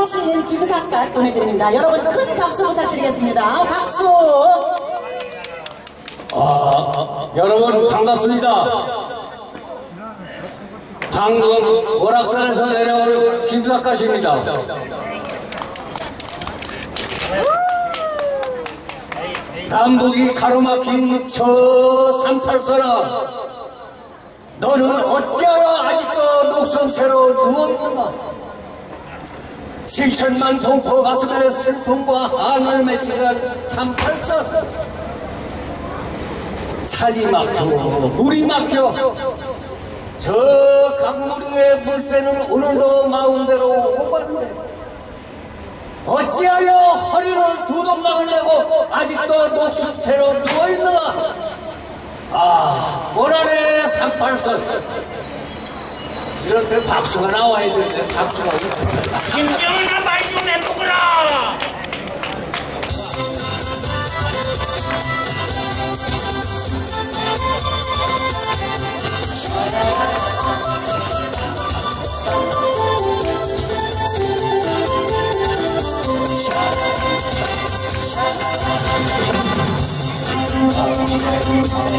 건강시인 김삭갓 보내드립니다. 여러분 큰 박수 부탁드리겠습니다. 박수! 여러분 반갑습니다. 방금 월악산에서 내려오는 김사갓입니다. 남북이 가로막힌 저 38선아 너는 어찌하여 아직도 녹성채로 누워있는가 7천만 동포 가슴에 슬픔과 한을 맺히는 38선 살이 막혀 물이 막혀. 저 강물의 물새는 오늘도 마음대로 오고 가는데 어찌하여 허리를 두 동강을 내고 아직도 녹수채로 누워있는가 아 고난의 38선 이럴 때 박수가 나와야 되는데 박수가 없네 김정은아 말 열두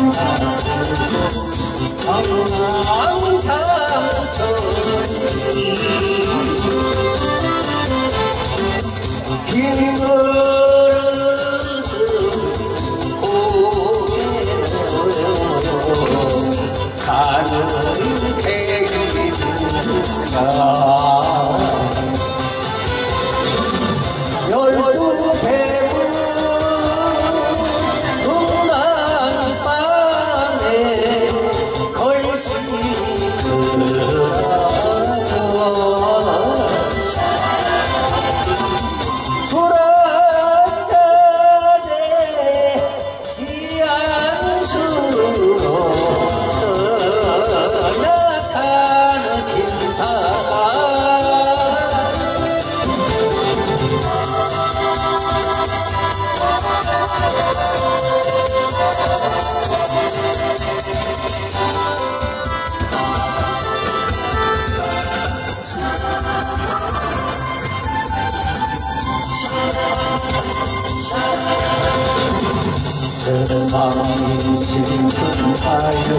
세상이 심쿵하여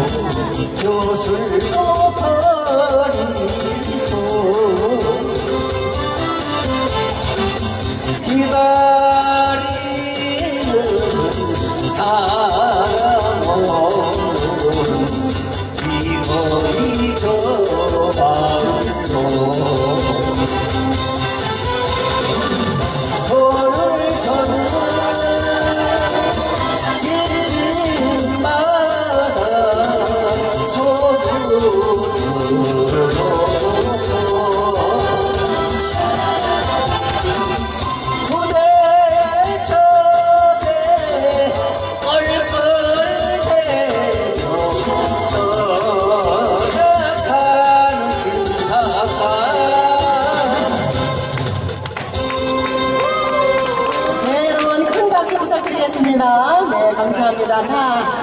교술도 버 기 부탁드리겠습니다. 네, 감사합니다. 자,